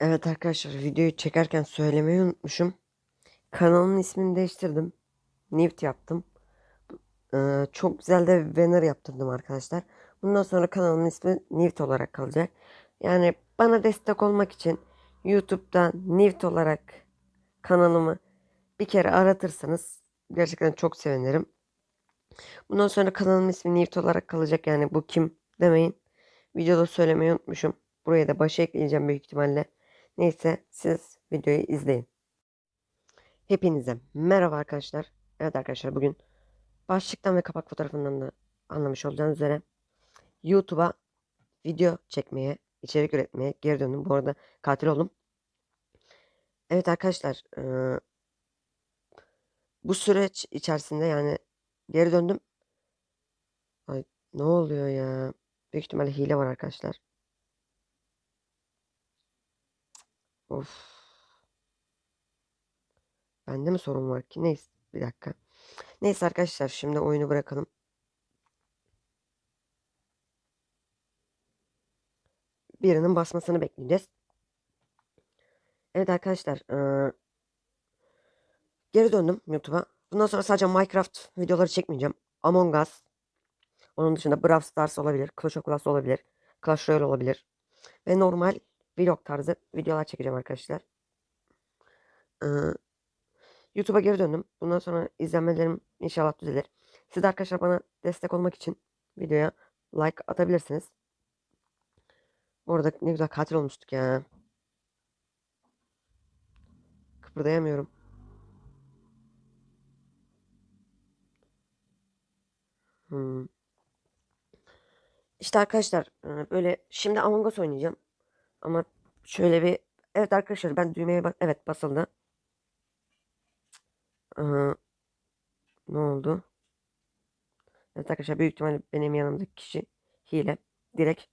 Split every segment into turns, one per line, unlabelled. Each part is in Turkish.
Evet arkadaşlar videoyu çekerken söylemeyi unutmuşum. Kanalın ismini değiştirdim. Nift yaptım. Ee, çok güzel de banner yaptırdım arkadaşlar. Bundan sonra kanalın ismi Nift olarak kalacak. Yani bana destek olmak için YouTube'dan Nift olarak kanalımı bir kere aratırsanız gerçekten çok sevinirim. Bundan sonra kanalın ismi Nift olarak kalacak. Yani bu kim demeyin. Videoda söylemeyi unutmuşum. Buraya da başa ekleyeceğim büyük ihtimalle. Neyse siz videoyu izleyin. Hepinize merhaba arkadaşlar. Evet arkadaşlar bugün başlıktan ve kapak fotoğrafından da anlamış olacağınız üzere YouTube'a video çekmeye, içerik üretmeye geri döndüm. Bu arada katil oldum. Evet arkadaşlar eee, bu süreç içerisinde yani geri döndüm. Ay ne oluyor ya? Büyük ihtimalle hile var arkadaşlar. Of. Bende mi sorun var ki? Neyse bir dakika. Neyse arkadaşlar şimdi oyunu bırakalım. Birinin basmasını bekleyeceğiz. Evet arkadaşlar. eee, geri döndüm YouTube'a. Bundan sonra sadece Minecraft videoları çekmeyeceğim. Among Us. Onun dışında Brawl Stars olabilir. Clash of Clans olabilir. Clash Royale olabilir. Ve normal vlog tarzı videolar çekeceğim arkadaşlar. Eee, YouTube'a geri döndüm. Bundan sonra izlenmelerim inşallah düzelir. Siz de arkadaşlar bana destek olmak için videoya like atabilirsiniz. Bu arada ne güzel katil olmuştuk ya. Kıpırdayamıyorum. Hmm. İşte arkadaşlar böyle şimdi Among Us oynayacağım. Ama şöyle bir evet arkadaşlar ben düğmeye bak evet basıldı. Ee, ne oldu? Evet arkadaşlar büyük ihtimalle benim yanımdaki kişi hile. Direkt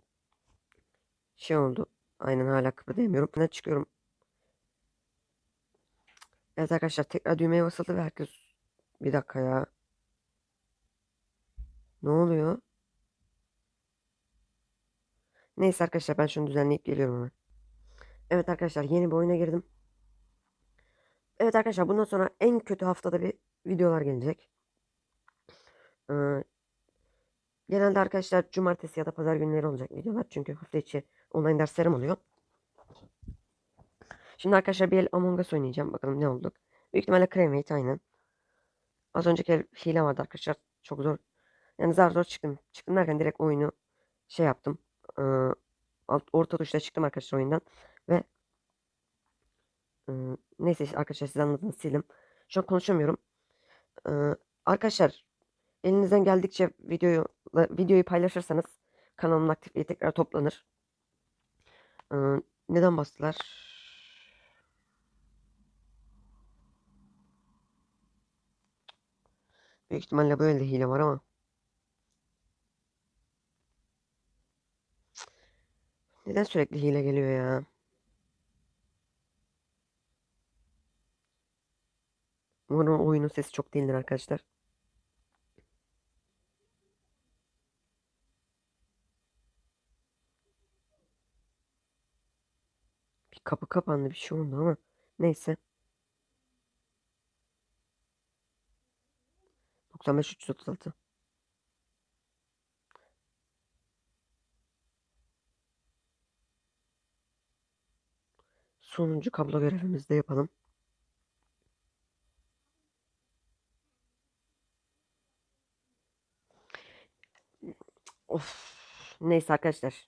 şey oldu. Aynen hala kıpırdayamıyorum. Ben çıkıyorum. Evet arkadaşlar tekrar düğmeye basıldı ve herkes bir dakika ya. Ne oluyor? Neyse arkadaşlar ben şunu düzenleyip geliyorum hemen. Evet arkadaşlar yeni bir oyuna girdim. Evet arkadaşlar bundan sonra en kötü haftada bir videolar gelecek. Ee, genelde arkadaşlar cumartesi ya da pazar günleri olacak videolar. Çünkü hafta içi online derslerim oluyor. Şimdi arkadaşlar bir el Among Us oynayacağım. Bakalım ne olduk. Büyük ihtimalle Cremate aynen. Az önceki el hile vardı arkadaşlar. Çok zor. Yani zar zor çıktım. Çıktım derken direkt oyunu şey yaptım. Ee, alt, orta tuşla çıktım arkadaşlar oyundan. Ve ee, neyse arkadaşlar siz anladınız sildim. Şu an konuşamıyorum. Ee, arkadaşlar elinizden geldikçe videoyu videoyu paylaşırsanız kanalımın aktifliği tekrar toplanır. Ee, neden bastılar? Büyük ihtimalle böyle de hile var ama. Neden sürekli hile geliyor ya? Umarım oyunun sesi çok değildir arkadaşlar. Bir kapı kapandı bir şey oldu ama neyse. 95 336. Sonuncu kablo görevimizi de yapalım. Of. Neyse arkadaşlar.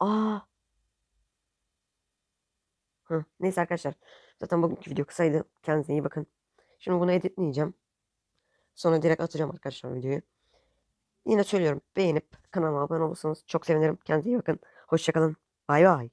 Aa. Hı, neyse arkadaşlar. Zaten bugünkü video kısaydı. Kendinize iyi bakın. Şimdi bunu editleyeceğim. Sonra direkt atacağım arkadaşlar videoyu. Yine söylüyorum. Beğenip kanalıma abone olursanız çok sevinirim. Kendinize iyi bakın. Hoşçakalın. Bay bay.